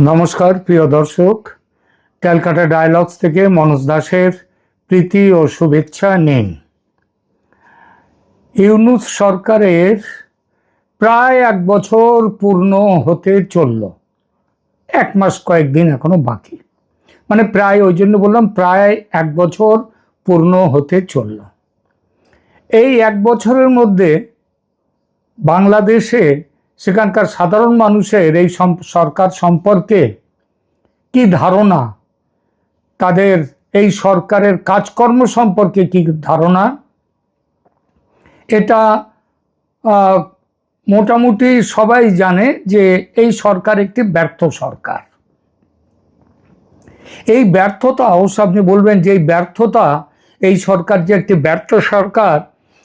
নমস্কার, প্রিয় দর্শক। ক্যালকাটা ডায়ালগস থেকে মনোজ দাসের প্রীতি ও শুভেচ্ছা নিন। ইউনুস সরকারের প্রায় এক বছর পূর্ণ হতে চলল। এক মাস কয়েকদিন এখনও বাকি। মানে প্রায়, ওই জন্য বললাম প্রায় এক বছর পূর্ণ হতে চলল। এই এক বছরের মধ্যে বাংলাদেশে সেখানকার সাধারণ মানুষের এই সরকার সম্পর্কে কি ধারণা? তাদের এই সরকারের কাজকর্ম সম্পর্কে কি ধারণা? এটা মোটামুটি সবাই জানে যে এই সরকার একটি ব্যর্থ সরকার। এই ব্যর্থতা অবশ্য আপনি বলবেন যে এই ব্যর্থতা, এই সরকার যে একটি ব্যর্থ সরকার,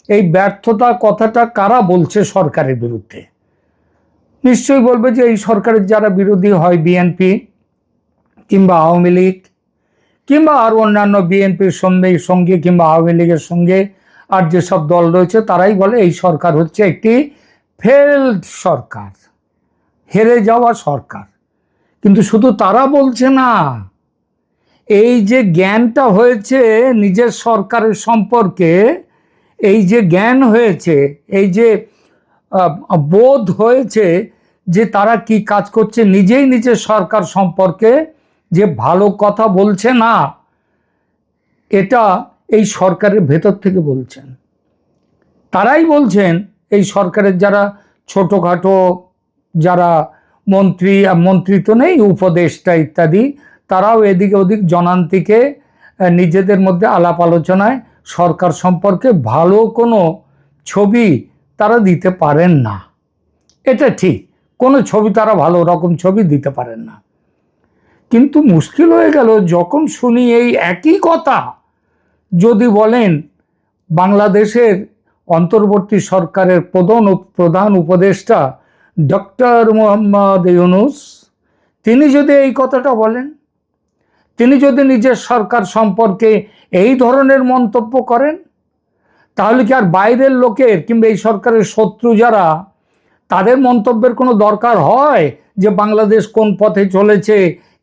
এই ব্যর্থতা কথাটা কারা বলছে সরকারের বিরুদ্ধে? নিশ্চয়ই বলবে যে এই সরকারের যারা বিরোধী হয় বিএনপি কিংবা আওয়ামী লীগ কিংবা আর অন্যান্য বিএনপির সঙ্গে সঙ্গে কিংবা আওয়ামী লীগের সঙ্গে আর যেসব দল রয়েছে, তারাই বলে এই সরকার হচ্ছে একটি ফেল্ড সরকার, হেরে যাওয়া সরকার। কিন্তু শুধু তারা বলছে না, এই যে জ্ঞানটা হয়েছে নিজের সরকারের সম্পর্কে, এই যে জ্ঞান হয়েছে, এই যে বোধ হয়েছে যে তারা কি কাজ করছে নিজেই নিজের সরকার সম্পর্কে যে ভালো কথা বলছে না, এটা এই সরকারের ভেতর থেকে বলছেন। তারাই বলছেন এই সরকারের যারা ছোটোখাটো, যারা মন্ত্রী মন্ত্রী তো নেই, উপদেষ্টা ইত্যাদি, তারাও এদিকে ওদিক জনান্তিকে নিজেদের মধ্যে আলাপ আলোচনায় সরকার সম্পর্কে ভালো কোনো ছবি তারা দিতে পারেন না। এটা ঠিক। কোনো ছবি তারা ভালো রকম ছবি দিতে পারেন না। কিন্তু মুশকিল হয়ে গেল যখন শুনি এই একই কথা। যদি বলেন, বাংলাদেশের অন্তর্বর্তী সরকারের প্রধান প্রধান উপদেষ্টা ডক্টর মোহাম্মদ ইউনুস, তিনি যদি এই কথাটা বলেন, তিনি যদি নিজের সরকার সম্পর্কে এই ধরনের মন্তব্য করেন তাহলে কি আর বাইরের লোকের কিংবা এই সরকারের শত্রু যারা, তাদের মন্তব্যের কোনো দরকার হয় যে বাংলাদেশ কোন পথে চলেছে,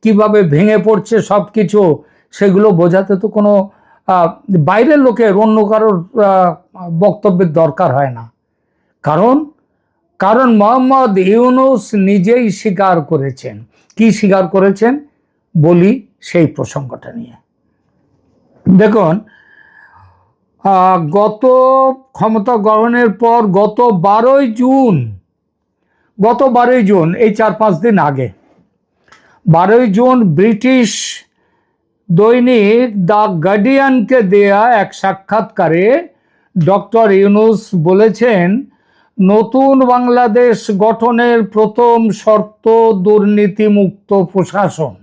কীভাবে ভেঙে পড়ছে সব কিছু সেগুলো বোঝাতে তো কোনো বাইরের লোকের অন্য কারোর বক্তব্যের দরকার হয় না। কারণ কারণ মোহাম্মদ ইউনুস নিজেই স্বীকার করেছেন। কি স্বীকার করেছেন? বলি সেই প্রসঙ্গটা নিয়ে। দেখুন গত ক্ষমতা গ্রহণের পর গত বারোই জুন, গত বারোই জুন, এই চার পাঁচ দিন আগে, বারোই জুন ব্রিটিশ দৈনিক দ্য গার্ডিয়ানকে দেয়া এক সাক্ষাৎকারে ডক্টর ইউনুস বলেছেন, নতুন বাংলাদেশ গঠনের প্রথম শর্ত দুর্নীতিমুক্ত প্রশাসন।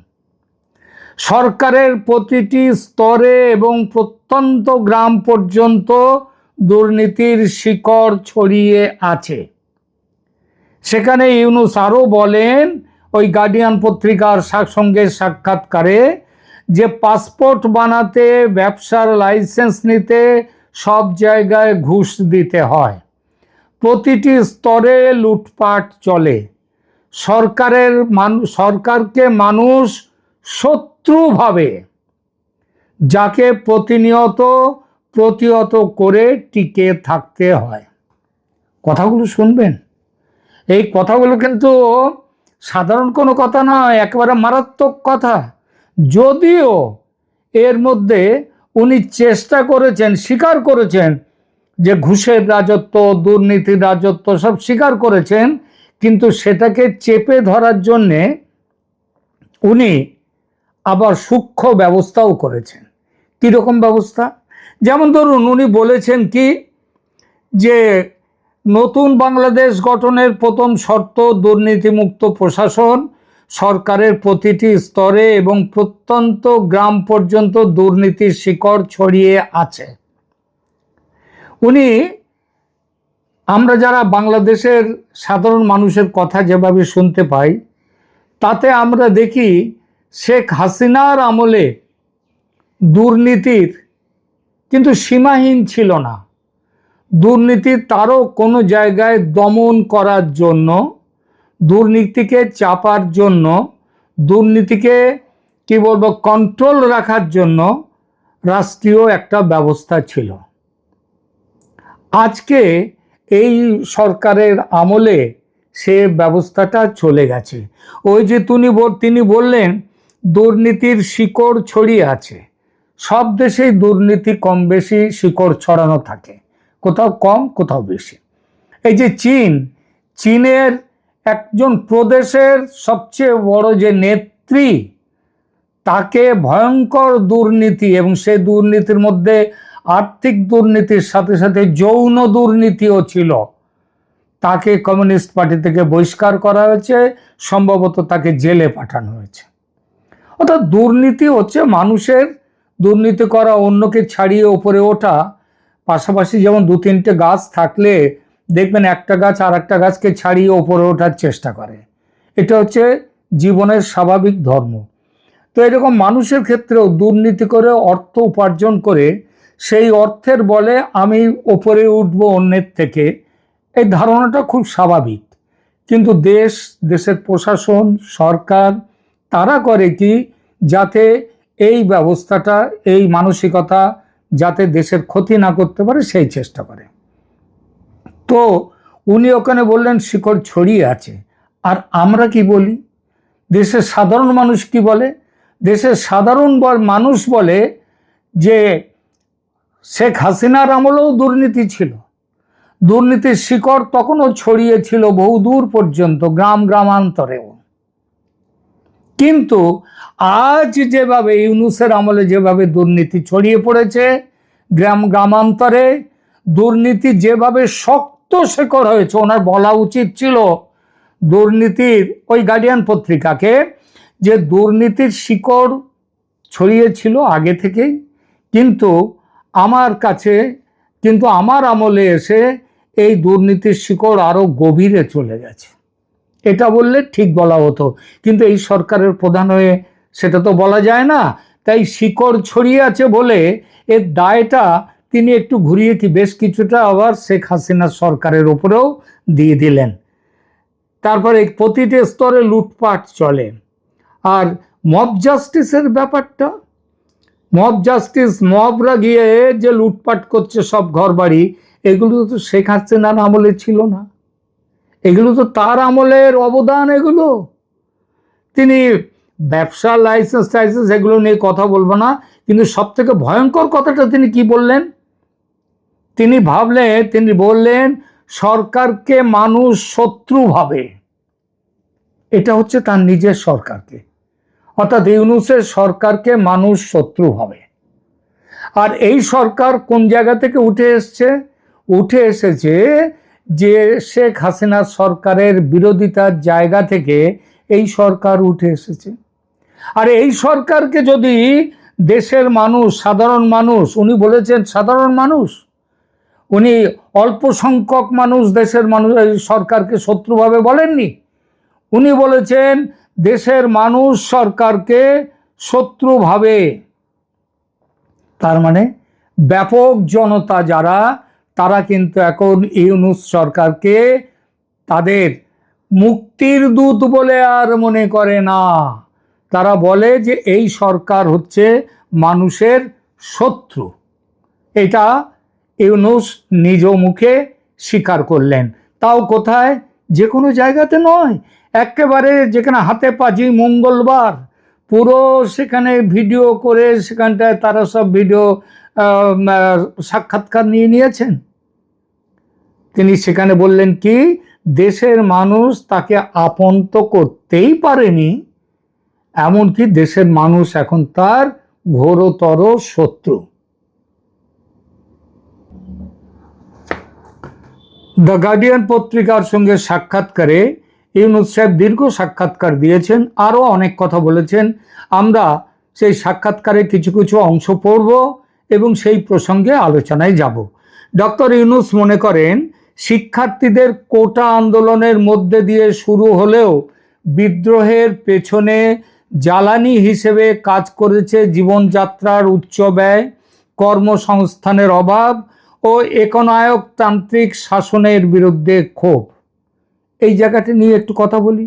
সরকারের প্রতিটি স্তরে এবং প্রত্যন্ত গ্রাম পর্যন্ত দুর্নীতির শিকড় ছড়িয়ে আছে। সেখানে ইউনুস আরও বলেন, ওই গার্ডিয়ান পত্রিকার সঙ্গে সাক্ষাৎকারে যে পাসপোর্ট বানাতে ব্যবসার লাইসেন্স নিতে সব জায়গায় ঘুষ দিতে হয়। প্রতিটি স্তরে লুটপাট চলে। সরকারের মানুষ সরকারকে মানুষ শত্রু ভাবে যাকে প্রতিনিয়ত, প্রতিহত করে টিকে থাকতে হয়। কথাগুলো শুনবেন? এই কথাগুলো কিন্তু সাধারণ কোনো কথা নয়, একেবারে মারাত্মক কথা। যদিও এর মধ্যে উনি চেষ্টা করেছেন, স্বীকার করেছেন যে ঘুষের রাজত্ব, দুর্নীতির রাজত্ব সব স্বীকার করেছেন, কিন্তু সেটাকে চেপে ধরার জন্যে উনি আবার সূক্ষ্ম ব্যবস্থাও করেছেন। কীরকম ব্যবস্থা? যেমন ধরুন, উনি বলেছেন কি যে নতুন বাংলাদেশ গঠনের প্রথম শর্ত দুর্নীতিমুক্ত প্রশাসন। সরকারের প্রতিটি স্তরে এবং প্রত্যন্ত গ্রাম পর্যন্ত দুর্নীতির শিকড় ছড়িয়ে আছে। উনি, আমরা যারা বাংলাদেশের সাধারণ মানুষের কথা যেভাবে শুনতে পাই, তাতে আমরা দেখি শেখ হাসিনার আমলে দুর্নীতির, কিন্তু সীমাহীন ছিল না। দুর্নীতি তারও কোনো জায়গায় দমন করার জন্য, দুর্নীতিকে চাপার জন্য, দুর্নীতিকে, কি বলব কন্ট্রোল রাখার জন্য রাষ্ট্রীয় একটা ব্যবস্থা ছিল। আজকে এই সরকারের আমলে সে ব্যবস্থাটা চলে গেছে। ওই যে তিনি তিনি বললেন, দুর্নীতির শিকড় ছড়িয়ে আছে। সব দেশেই দুর্নীতি কম বেশি, শিকড় ছড়ানো থাকে। কোথাও কম, কোথাও বেশি। এই যে চীন, চীনের একজন প্রদেশের সবচেয়ে বড় যে নেত্রী, তাকে ভয়ঙ্কর দুর্নীতি এবং সেই দুর্নীতির মধ্যে আর্থিক দুর্নীতির সাথে সাথে যৌন দুর্নীতিও ছিল। তাকে কমিউনিস্ট পার্টি থেকে বহিষ্কার করা হয়েছে, সম্ভবত তাকে জেলে পাঠানো হয়েছে। অর্থাৎ দুর্নীতি হচ্ছে মানুষের দুর্নীতি করা, অন্যকে ছাড়িয়ে ওপরে ওঠা, পাশাপাশি যেমন দু তিনটে গাছ থাকলে দেখবেন একটা গাছ আর একটা গাছকে ছাড়িয়ে ওপরে ওঠার চেষ্টা করে। এটা হচ্ছে জীবনের স্বাভাবিক ধর্ম। তো এরকম মানুষের ক্ষেত্রেও দুর্নীতি করে অর্থ উপার্জন করে, সেই অর্থের বলে আমি ওপরে উঠবো অন্যের থেকে, এই ধারণাটা খুব স্বাভাবিক। কিন্তু দেশ, দেশের প্রশাসন, সরকার, তারা করে কি? যাতে এই ব্যবস্থাটা, এই মানসিকতা যাতে দেশের ক্ষতি না করতে পারে, সেই চেষ্টা করে। তো উনি ওখানে বললেন, শিকড় ছড়িয়ে আছে। আর আমরা কি বলি? দেশের সাধারণ মানুষ কি বলে? দেশের সাধারণ মানুষ বলে যে শেখ হাসিনার আমলেও দুর্নীতি ছিল। দুর্নীতির শিকড় তখনও ছড়িয়েছিল বহু দূর পর্যন্ত, গ্রাম, গ্রামান্তরেও। কিন্তু আজ যেভাবে ইউনুসের আমলে যেভাবে দুর্নীতি ছড়িয়ে পড়েছে, গ্রাম গ্রামান্তরে দুর্নীতি যেভাবে শক্ত শেকড় হয়েছে, ওনার বলা উচিত ছিল দুর্নীতির, ওই গার্ডিয়ান পত্রিকাকে, যে দুর্নীতির শিকড় ছড়িয়েছিল আগে থেকেই। কিন্তু আমার কাছে, কিন্তু আমার আমলে এসে এই দুর্নীতির শিকড় আরও গভীরে চলে গেছে। এটা বললে ঠিক বলা হতো। কিন্তু এই সরকারের প্রধান হয়ে সেটা তো বলা যায় না। তাই শিকড় ছড়িয়ে আছে বলে এর দায়টা তিনি একটু ঘুরিয়ে কি বেশ কিছুটা আবার শেখ হাসিনা সরকারের ওপরেও দিয়ে দিলেন। তারপরে প্রতিটি স্তরে লুটপাট চলে। আর মব জাস্টিসের ব্যাপারটা? মব জাস্টিস মবরা গিয়ে যে লুটপাট করছে সব ঘর বাড়ি এগুলো তো শেখ হাসিনার আমলে ছিল না। এগুলো তো তার আমলের অবদান এগুলো। তিনি ব্যবসা লাইসেন্স টাইসেন্স এগুলো নিয়ে কথা বলব না, কিন্তু সব থেকে ভয়ঙ্কর কথাটা তিনি কি বললেন? তিনি ভাবলেন, তিনি বললেন, সরকারকে মানুষ শত্রু ভাবে। এটা হচ্ছে তার নিজের সরকারকে। অর্থাৎ ইউনুসের সরকারকে মানুষ শত্রু ভাবে। আর এই সরকার কোন জায়গা থেকে উঠে এসছে? উঠে এসেছে যে শেখ হাসিনা সরকারের বিরোধিতার জায়গা থেকে এই সরকার উঠে এসেছে। আর এই সরকারকে যদি দেশের মানুষ, সাধারণ মানুষ, উনি বলেছেন সাধারণ মানুষ, উনি অল্প সংখ্যক মানুষ দেশের মানুষ সরকারকে শত্রুভাবে বলেননি। উনি বলেছেন দেশের মানুষ সরকারকে শত্রুভাবে, তার মানে ব্যাপক জনতা যারা কিন্তু এখন ইউনুস সরকারকে তাদের মুক্তির দূত বলে আর মনে করে না। তারা বলে যে এই সরকার হচ্ছে মানুষের শত্রু। এটা ইউনুস নিজ মুখে স্বীকার করলেন। তাও কোথায়? যে কোনো জায়গাতে নয়। একেবারে যেখানে হাতে পাজি মঙ্গলবার, পুরো সেখানে ভিডিও করে সেখানটায় তারা সব ভিডিও সাক্ষাৎকার নিয়ে নিয়েছেন। তিনি সেখানে বললেন কি, দেশের মানুষ তাকে আপন তো করতেই পারেনি, এমনকি দেশের মানুষ এখন তার ঘোরতর শত্রু। দ্য গার্ডিয়ান পত্রিকার সঙ্গে সাক্ষাৎকারে ইউনুস সাহেব দীর্ঘ সাক্ষাৎকার দিয়েছেন, আরও অনেক কথা বলেছেন। আমরা সেই সাক্ষাৎকারে কিছু কিছু অংশ পড়ব এবং সেই প্রসঙ্গে আলোচনায় যাব। ডক্টর ইউনুস মনে করেন শিক্ষার্থীদের কোটা আন্দোলনের মধ্যে দিয়ে শুরু হলেও বিদ্রোহের পেছনে জ্বালানি হিসেবে কাজ করেছে জীবনযাত্রার উচ্চ ব্যয়, কর্মসংস্থানের অভাব ও একনায়কতান্ত্রিক শাসনের বিরুদ্ধে ক্ষোভ। এই জায়গাটি নিয়ে একটু কথা বলি।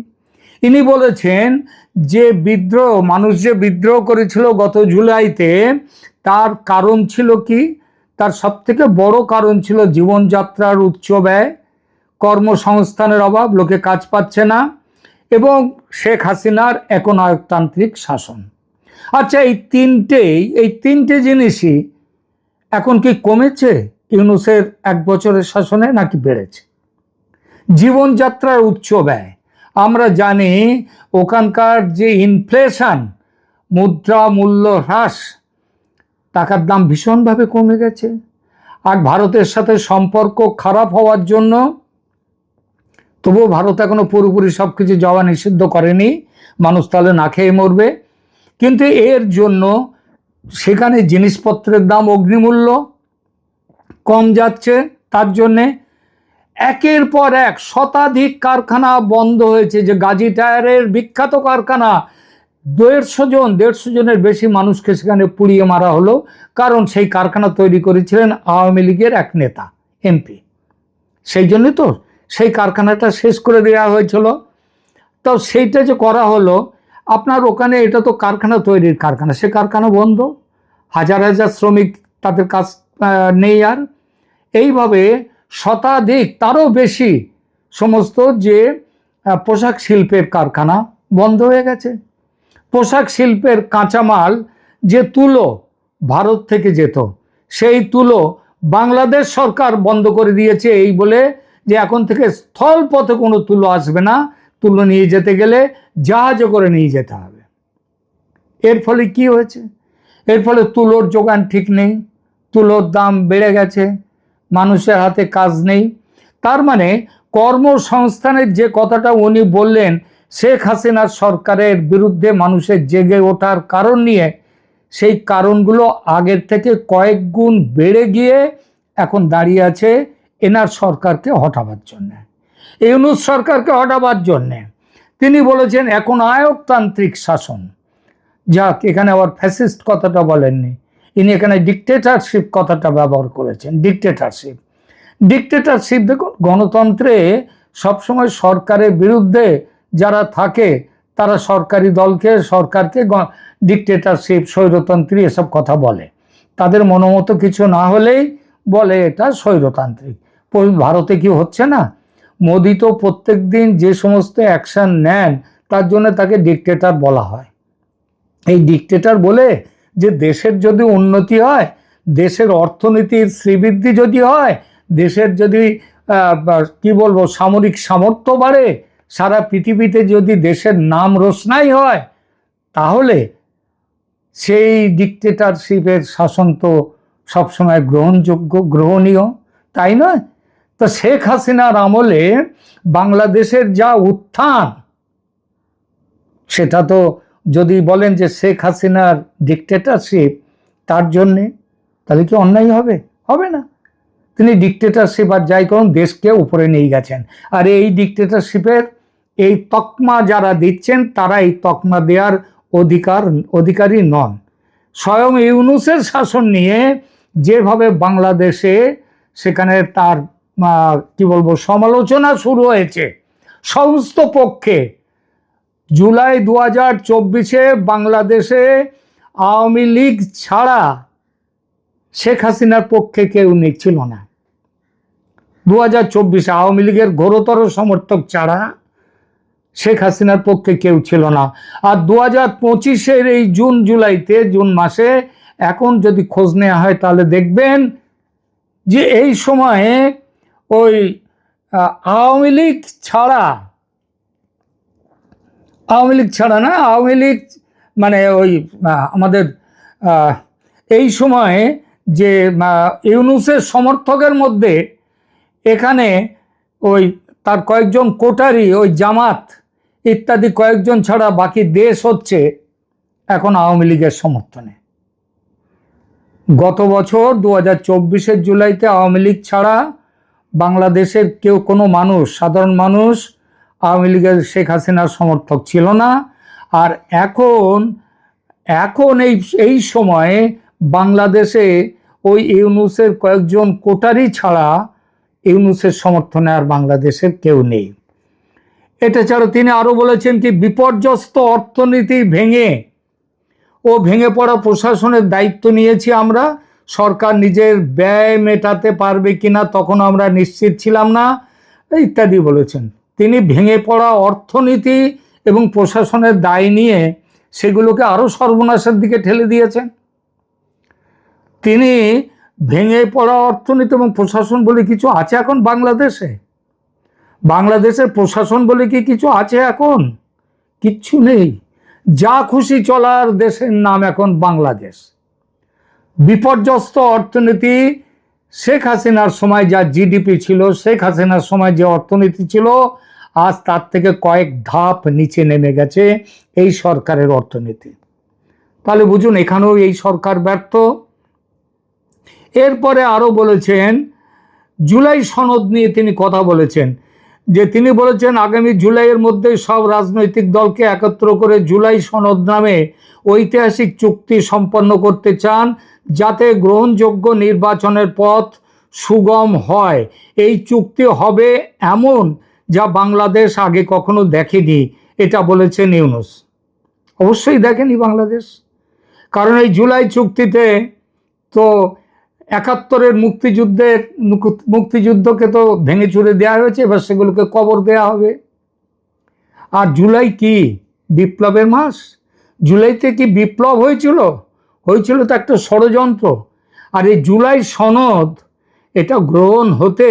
ইনি বলেছেন যে বিদ্রোহ, মানুষ যে বিদ্রোহ করেছিল গত জুলাইতে, তার কারণ ছিল কি? তার সবথেকে বড় কারণ ছিল জীবনযাত্রার উচ্চ ব্যয়, কর্মসংস্থানের অভাব, লোকে কাজ পাচ্ছে না এবং শেখ হাসিনার একনায়কতান্ত্রিক শাসন। আচ্ছা এই তিনটেই, এই তিনটে জিনিসই এখন কি কমেছে ইউনুসের এক বছরের শাসনে নাকি বেড়েছে? জীবনযাত্রার উচ্চ ব্যয়। আমরা জানি ওখানকার যে ইনফ্লেশন মুদ্রা মূল্য হ্রাস টাকার দাম ভীষণভাবে কমে গেছে। আর ভারতের সাথে সম্পর্ক খারাপ হওয়ার জন্য তবুও ভারত এখনও পুরোপুরি সব কিছু যাওয়া নিষিদ্ধ করেনি। মানুষ তাহলে না খেয়ে মরবে। কিন্তু এর জন্য সেখানে জিনিসপত্রের দাম অগ্নিমূল্য কম যাচ্ছে। তার জন্যে একের পর এক শতাধিক কারখানা বন্ধ হয়েছে। যে গাজী টায়ারের বিখ্যাত কারখানা দেড়শো জন, দেড়শো জনের বেশি মানুষকে সেখানে পুড়িয়ে মারা হলো, কারণ সেই কারখানা তৈরি করেছিলেন আওয়ামী লীগের এক নেতা, এমপি। সেই জন্য তো সেই কারখানাটা শেষ করে দেওয়া হয়েছিল। তো সেইটা যে করা হলো, আপনার ওখানে এটা তো কারখানা তৈরির কারখানা, সে কারখানা বন্ধ। হাজার হাজার শ্রমিক তাদের কাজ নেই আর। এইভাবে শতাধিক, তারও বেশি সমস্ত যে পোশাক শিল্পের কারখানা বন্ধ হয়ে গেছে। পোশাক শিল্পের কাঁচামাল যে তুলো ভারত থেকে যেত, সেই তুলো বাংলাদেশ সরকার বন্ধ করে দিয়েছে এই বলে যে এখন থেকে স্থল পথে কোনো তুলো আসবে না, তুলো নিয়ে যেতে গেলে জাহাজে করে নিয়ে যেতে হবে। এর ফলে কি হয়েছে? এর ফলে তুলোর যোগান ঠিক নেই, তুলোর দাম বেড়ে গেছে, মানুষের হাতে কাজ নেই। তার মানে কর্মসংস্থানের যে কথাটা উনি বললেন শেখ হাসিনার সরকারের বিরুদ্ধে মানুষের জেগে ওঠার কারণ নিয়ে সেই কারণগুলো আগের থেকে কয়েক গুণ বেড়ে গিয়ে এখন দাঁড়িয়ে আছে এনার সরকারকে হটাবার জন্যে। ইউনুস সরকারকে হটাবার জন্যে। তিনি বলেছেন, এখন আয়কতান্ত্রিক শাসন। যাক, এখানে আবার ফ্যাসিস্ট কথাটা বলেননি। ইনি এখানে ডিকটেটারশিপ কথাটা ব্যবহার করেছেন ডিকটেটারশিপ ডিকটেটারশিপ দেখুন, গণতন্ত্রে সবসময় সরকারের বিরুদ্ধে যারা থাকে, তারা সরকারি দলকে, সরকারকে ডিকটেটারশিপ স্বৈরতন্ত্রী এসব কথা বলে। তাদের মনোমতো কিছু না হলেই বলে এটা স্বৈরতান্ত্রিক। ভারতে কি হচ্ছে না? মোদি তো প্রত্যেক দিন যে সমস্ত অ্যাকশন নেন, তার জন্য তাকে ডিকটেটার বলা হয়। এই ডিকটেটার বলে যে দেশের যদি উন্নতি হয়, দেশের অর্থনীতির শ্রীবৃদ্ধি যদি হয়, দেশের যদি কি বলব, সামরিক সামর্থ্য বাড়ে সারা পৃথিবীতে যদি দেশের নাম রোশনাই হয়, তাহলে সেই ডিকটেটারশিপের শাসন তো সবসময় গ্রহণযোগ্য, গ্রহণীয়, তাই নয়? তো শেখ হাসিনার আমলে বাংলাদেশের যা উত্থান, সেটা তো যদি বলেন যে শেখ হাসিনার ডিকটেটারশিপ তার জন্যে, তাহলে কি অন্যায় হবে? হবে না। তিনি ডিকটেটারশিপ আর যাই করুন, দেশকে উপরে নিয়ে গেছেন। আর এই ডিকটেটারশিপের এই তকমা যারা দিচ্ছেন তারা এই তকমা দেওয়ার অধিকার, অধিকারী নন। স্বয়ং ইউনুসের শাসন নিয়ে যেভাবে বাংলাদেশে সেখানে তার কি বলব, সমালোচনা শুরু হয়েছে, সমস্ত পক্ষে, জুলাই দু হাজার চব্বিশে বাংলাদেশে আওয়ামী লীগ ছাড়া শেখ হাসিনার পক্ষে কেউ নিচ্ছিল না। দু হাজার চব্বিশে আওয়ামী লীগের ঘোরতর সমর্থক ছাড়া শেখ হাসিনার পক্ষে কেউ ছিল না। আর দু হাজার পঁচিশের এই জুন জুলাইতে, জুন মাসে এখন যদি খোঁজ নেওয়া হয়, তাহলে দেখবেন যে এই সময়ে ওই আওয়ামী লীগ ছাড়া, আওয়ামী লীগ ছাড়া না, আওয়ামী লীগ মানে ওই আমাদের এই সময়ে যে ইউনুসের সমর্থকের মধ্যে এখানে ওই তার কয়েকজন কোটারি, ওই জামাত ইত্যাদি কয়েকজন ছাড়া বাকি দেশ হচ্ছে এখন আওয়ামী লীগের সমর্থনে। গত বছর দু হাজার চব্বিশের জুলাইতে আওয়ামী লীগ ছাড়া বাংলাদেশের কেউ কোনো মানুষ, সাধারণ মানুষ আওয়ামী লীগের শেখ হাসিনার সমর্থক ছিল না। আর এখন এখন এই এই সময়ে বাংলাদেশে ওই ইউনুসের কয়েকজন কোটারি ছাড়া ইউনুসের সমর্থনে আর বাংলাদেশের কেউ নেই। এটা ছাড়া তিনি আরও বলেছেন কি, বিপর্যস্ত অর্থনীতি ভেঙে ও ভেঙে পড়া প্রশাসনের দায়িত্ব নিয়েছি আমরা। সরকার নিজের ব্যয় মেটাতে পারবে কিনা তখন আমরা নিশ্চিত ছিলাম না, ইত্যাদি বলেছেন। তিনি ভেঙে পড়া অর্থনীতি এবং প্রশাসনের দায় নিয়ে সেগুলোকে আরও সর্বনাশের দিকে ঠেলে দিয়েছেন। তিনি ভেঙে পড়া অর্থনীতি এবং প্রশাসন বলে কিছু আছে এখন বাংলাদেশে? বাংলাদেশের প্রশাসন বলে কি কিছু আছে এখন? কিচ্ছু নেই। যা খুশি চলার দেশের নাম এখন বাংলাদেশ। বিপর্যস্ত অর্থনীতি শেখ হাসিনার সময় যা জিডিপি ছিল, শেখ হাসিনার সময় যে অর্থনীতি ছিল, আজ তার থেকে কয়েক ধাপ নিচে নেমে গেছে এই সরকারের অর্থনীতি। তাহলে বুঝুন, এখানেও এই সরকার ব্যর্থ। এরপরে আরও বলেছেন, জুলাই সনদ নিয়ে তিনি কথা বলেছেন। যে তিনি বলেছেন, আগামী জুলাইয়ের মধ্যে সব রাজনৈতিক দলকে একত্র করে জুলাই সনদ নামে ঐতিহাসিক চুক্তি সম্পন্ন করতে চান, যাতে গ্রহণযোগ্য নির্বাচনের পথ সুগম হয়। এই চুক্তি হবে এমন যা বাংলাদেশ আগে কখনো দেখেনি, এটা বলেছেন ইউনুস। অবশ্যই দেখেনি বাংলাদেশ। কারণ এই জুলাই চুক্তিতে তো একাত্তরের মুক্তিযুদ্ধের মুক্তিযুদ্ধকে তো ভেঙে চুরে দেওয়া হয়েছে, এবার সেগুলোকে কবর দেওয়া হবে। আর জুলাই কি? বিপ্লবের মাস? জুলাইতে কি বিপ্লব হয়েছিল? হয়েছিল তো একটা ষড়যন্ত্র। আর এই জুলাই সনদ, এটা গ্রহণ হতে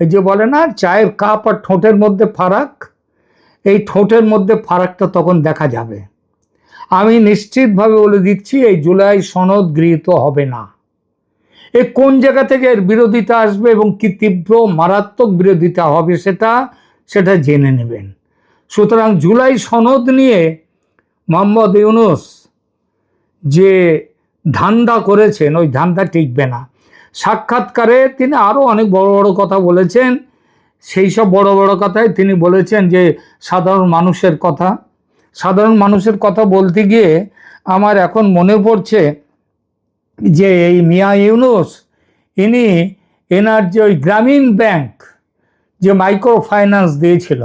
এই যে বলে না, চায়ের কাপ আর ঠোঁটের মধ্যে ফারাক, এই ঠোঁটের মধ্যে ফারাকটা তখন দেখা যাবে। আমি নিশ্চিতভাবে বলে দিচ্ছি, এই জুলাই সনদ গৃহীত হবে না। এ কোন জায়গা থেকে এর বিরোধিতা আসবে এবং কি তীব্র মারাত্মক বিরোধিতা হবে সেটা সেটা জেনে নেবেন। সুতরাং জুলাই সনদ নিয়ে মোহাম্মদ ইউনুস যে ধান্দা করেছেন, ওই ধান্দা টিকবে না। সাক্ষাৎকারে তিনি আরও অনেক বড় বড় কথা বলেছেন। সেই সব বড় বড় কথায় তিনি বলেছেন যে, সাধারণ মানুষের কথা। সাধারণ মানুষের কথা বলতে গিয়ে আমার এখন মনে পড়ছে যে এই মিয়া ইউনুস, ইনি এনার যে ওই গ্রামীণ ব্যাংক যে মাইক্রো ফাইন্যান্স দিয়েছিল,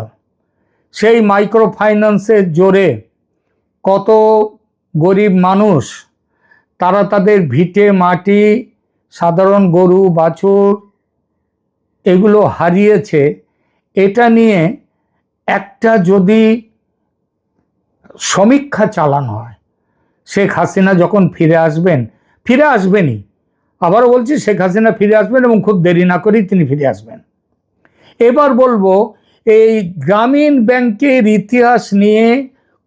সেই মাইক্রো ফাইন্যান্সের জোরে কত গরিব মানুষ, তারা তাদের ভিটে, মাটি, সাধারণ গরু, বাছুর এগুলো হারিয়েছে। এটা নিয়ে একটা যদি সমীক্ষা চালানো হয়, শেখ হাসিনা যখন ফিরে আসবেন ফিরে আসবেনই। আবারও বলছি, শেখ হাসিনা ফিরে আসবেন এবং খুব দেরি না করেই তিনি ফিরে আসবেন। এবার বলব, এই গ্রামীণ ব্যাংকের ইতিহাস নিয়ে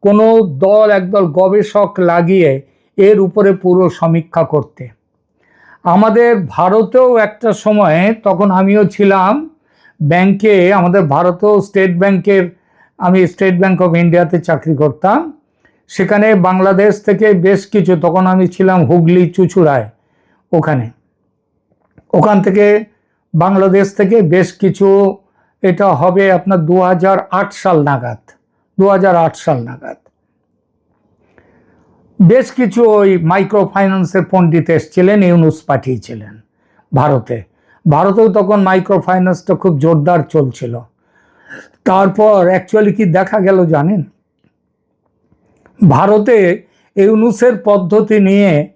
কোনো দল, একদল গবেষক লাগিয়ে এর উপরে পুরো সমীক্ষা করতে। আমাদের ভারতেও একটা সময়ে তখন আমিও ছিলাম, ব্যাংকে, আমাদের ভারতেও স্টেট ব্যাংকের, আমি স্টেট ব্যাংক অফ ইন্ডিয়াতে চাকরি করতাম। সেখানে বাংলাদেশ থেকে বেশ কিছু, তখন আমি ছিলাম হুগলি চুচুড়ায় ওখানে। ওখান থেকে বাংলাদেশ থেকে বেশ কিছু, এটা হবে আপনার দু হাজার আট সাল নাগাদ দু হাজার আট সাল নাগাদ। বেশ কিছু ওই মাইক্রো ফাইন্যান্সের পণ্ডিত এসছিলেন, ইউনুস পাঠিয়েছিলেন ভারতে। ভারতেও তখন মাইক্রো ফাইন্যান্সটা খুব জোরদার চলছিল। তারপর অ্যাকচুয়ালি কি দেখা গেল জানেন? ভারতে ইউনুসের পদ্ধতি নিয়ে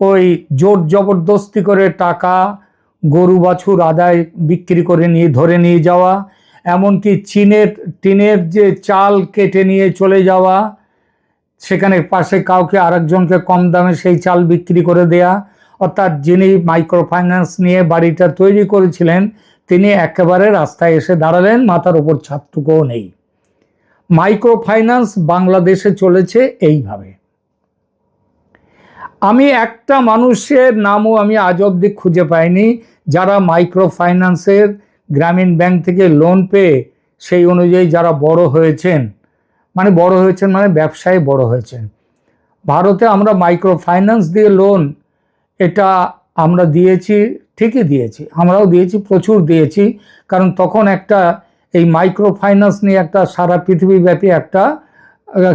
ওই জোর জবরদস্তি করে টাকা, গরু বাছুর আদায় বিক্রি করে নিয়ে, ধরে নিয়ে যাওয়া, এমনকি চীনের, টিনের যে চাল কেটে নিয়ে চলে যাওয়া, সেখানে পাশে কাউকে আরেকজনকে কম দামে সেই চাল বিক্রি করে দেয়া, অর্থাৎ যিনি মাইক্রো ফাইন্যান্স নিয়ে বাড়িটা তৈরি করেছিলেন, তিনি একেবারে রাস্তায় এসে দাঁড়ালেন, মাথার ওপর ছাদটুকুও নেই। মাইক্রো ফাইন্যান্স বাংলাদেশে চলেছে এইভাবে। আমি একটা মানুষের নামও আমি আজ অব্দি খুঁজে পাইনি, যারা মাইক্রো ফাইন্যান্সের গ্রামীণ ব্যাংক থেকে লোন পেয়ে সেই অনুযায়ী যারা বড় হয়েছেন মানে বড় হয়েছেন মানে ব্যবসায় বড় হয়েছেন। ভারতে আমরা মাইক্রো ফাইন্যান্স দিয়ে লোন, এটা আমরা দিয়েছি, ঠিকই দিয়েছি, আমরাও দিয়েছি, প্রচুর দিয়েছি, কারণ তখন একটা এই মাইক্রো ফাইন্যান্স নিয়ে একটা সারা পৃথিবীব্যাপী একটা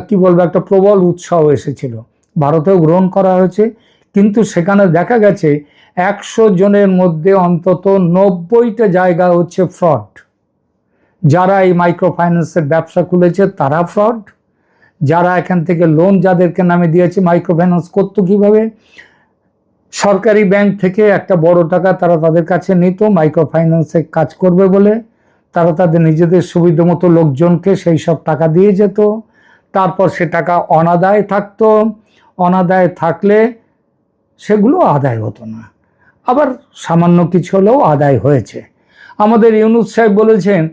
কি বলব, একটা প্রবল উৎসাহ এসেছিল। ভারতেও গ্রহণ করা হয়েছে। কিন্তু সেখানে দেখা গেছে, একশো জনের মধ্যে অন্তত নব্বইটা জায়গা হচ্ছে ফ্রড যারা এই মাইক্রো ফাইন্যান্সের ব্যবসা খুলেছে, তারা ফ্রড যারা এখান থেকে লোন যাদেরকে নামে দিয়েছে মাইক্রো ফাইন্যান্স করতো কীভাবে? সরকারি ব্যাংক থেকে একটা বড় টাকা তারা তাদের কাছে নিত মাইক্রো ফাইন্যান্সে কাজ করবে বলে। তারা তাদের নিজেদের সুবিধা মতো লোকজনকে সেই সব টাকা দিয়ে যেত। তারপর সে টাকা অনাদায় থাকতো। অনাদায় থাকলে সেগুলো আদায় হতো না। আবার সামান্য কিছু হলেও আদায় হয়েছে। আমাদের ইউনুস সাহেব বলেছেন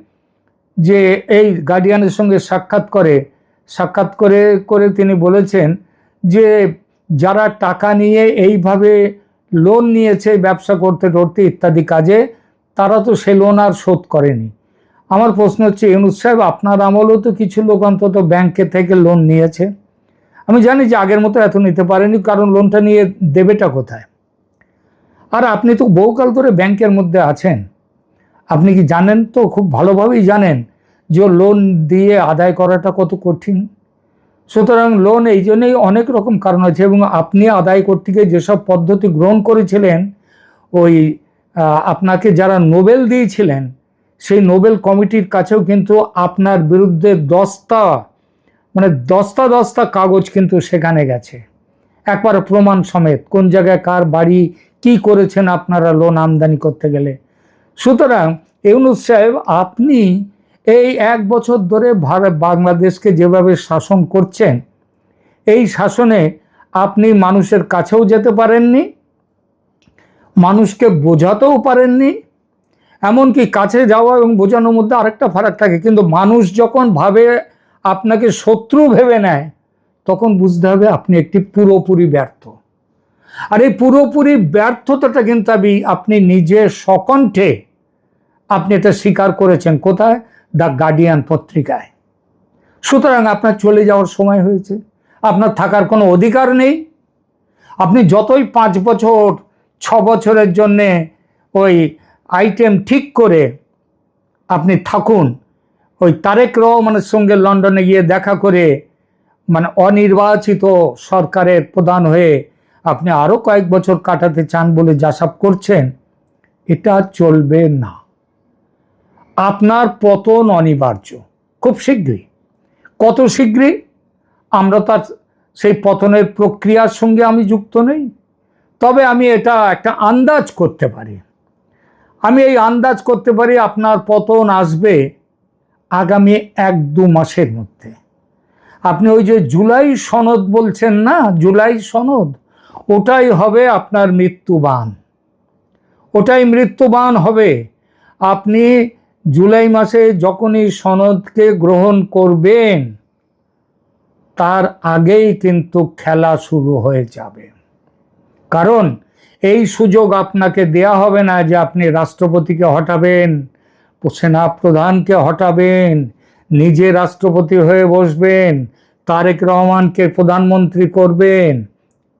যে, এই গার্ডিয়ানের সঙ্গে সাক্ষাৎ করে সাক্ষাৎ করে করে তিনি বলেছেন যে, যারা টাকা নিয়ে এইভাবে লোন নিয়েছে, ব্যবসা করতে করতে ইত্যাদি কাজে, তারা তো সে লোন আর শোধ করেনি। আমার প্রশ্ন হচ্ছে, ইউনুস সাহেব, আপনার আমলেও তো কিছু লোক অন্তত ব্যাংকে থেকে লোন নিয়েছে। আমি জানি যে আগের মতো এত নিতে পারেনি, কারণ লোনটা নিয়ে দেবেটা কোথায়? আর আপনি তো বহুকাল ধরে ব্যাংকের মধ্যে আছেন। আপনি কি জানেন তো? খুব ভালোভাবেই জানেন যে লোন দিয়ে আদায় করাটা কত কঠিন। সুতরাং লোন এই জন্যই অনেক রকম কারণ আছে এবং আপনি আদায় করতে গিয়ে যেসব পদ্ধতি গ্রহণ করেছিলেন, ওই আপনাকে যারা নোবেল দিয়েছিলেন সেই নোবেল কমিটির কাছেও কিন্তু আপনার বিরুদ্ধে দস্তা মানে দস্তা দস্তা কাগজ কিন্তু সেখানে গেছে। একবার প্রমাণ সমেত, কোন জায়গায় কার বাড়ি, কি করেছেন আপনারা লোন আমদানি করতে গেলে। সুতরাং ইউনুস সাহেব, আপনি এই এক বছর ধরে ভারত বাংলাদেশকে যেভাবে শাসন করছেন, এই শাসনে আপনি মানুষের কাছেও যেতে পারেননি, মানুষকে বোঝাতেও পারেননি এমনকি কাছে যাওয়া এবং বোঝানোর মধ্যে আরেকটা ফারাক থাকে, কিন্তু মানুষ যখন ভাবে আপনাকে শত্রু ভেবে নেয়, তখন বুঝতে হবে আপনি একটি পুরোপুরি ব্যর্থ। আর এই পুরোপুরি ব্যর্থতাটা কিন্তু আমি, আপনি নিজে সকণ্ঠে আপনি এটা স্বীকার করেছেন, কোথায়? দ্য গার্ডিয়ান পত্রিকায়। সুতরাং আপনার চলে যাওয়ার সময় হয়েছে, আপনার থাকার কোনো অধিকার নেই, আপনি যতই পাঁচ বছর, ছ বছরের জন্যে ওই আইটেম ঠিক করে আপনি থাকুন। ওই তারেক রহমানের সঙ্গে লন্ডনে গিয়ে দেখা করে মানে অনির্বাচিত সরকারের প্রধান হয়ে আপনি আরও কয়েক বছর কাটাতে চান বলে যাসাব করছেন, এটা চলবে না। আপনার পতন অনিবার্য, খুব শীঘ্রই। কত শীঘ্রই? আমরা তার সেই পতনের প্রক্রিয়ার সঙ্গে আমি যুক্ত নই। তবে আমি এটা একটা আন্দাজ করতে পারি। আমি এই আন্দাজ করতে পারি আপনার পতন আসবে আগামী এক দু মাসের মধ্যে। আপনি ওই যে জুলাই সনদ বলছেন না? জুলাই সনদ? ওটাই হবে আপনার মৃত্যুবান। ওটাই মৃত্যুবান হবে। আপনি জুলাই মাসে যখনই সনদকে গ্রহণ করবেন, তার আগেই কিন্তু খেলা শুরু হয়ে যাবে। কারণ এই সুযোগ আপনাকে দেয়া হবে না যে আপনি রাষ্ট্রপতিকে হটাবেন সেনা প্রধানকে হটাবেন, নিজে রাষ্ট্রপতি হয়ে বসবেন, তারেক রহমানকে প্রধানমন্ত্রী করবেন।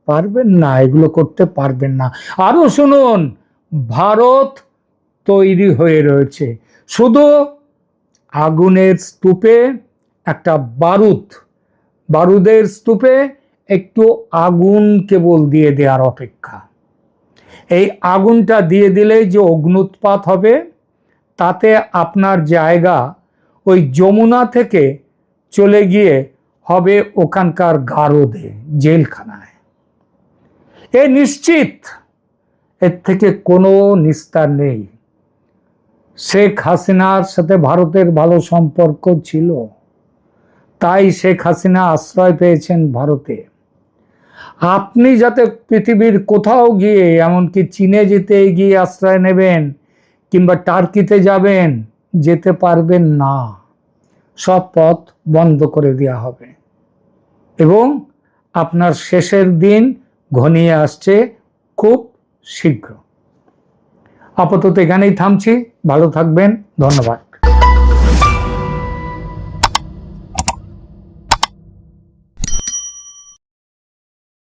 পারবেন না, এগুলো করতে পারবেন না। আরও শুনুন, ভারত তৈরি হয়ে রয়েছে। শুধু আগুনের স্তূপে একটা বারুদ, বারুদের স্তূপে একটু আগুন কেবল দিয়ে দেওয়ার অপেক্ষা। এই আগুনটা দিয়ে দিলেই যে অগ্নুৎপাত হবে, তাতে আপনার জায়গা ওই যমুনা থেকে চলে গিয়ে হবে ওখানকার গারদে, জেলখানায়। এ নিশ্চিত, এর থেকে কোনো নিস্তার নেই। শেখ হাসিনার সাথে ভারতের ভালো সম্পর্ক ছিল, তাই শেখ হাসিনা আশ্রয় পেয়েছেন ভারতে। আপনি যাতে পৃথিবীর কোথাও গিয়ে, এমনকি চীনে যেতে গিয়ে আশ্রয় নেবেন, কিংবা টার্কিতে যাবেন, যেতে পারবেন না। সব পথ বন্ধ করে দেওয়া হবে। এবং আপনার শেষের দিন ঘনিয়ে আসছে খুব শীঘ্র। আপাতত এখানেই থামছি। ভালো থাকবেন। ধন্যবাদ।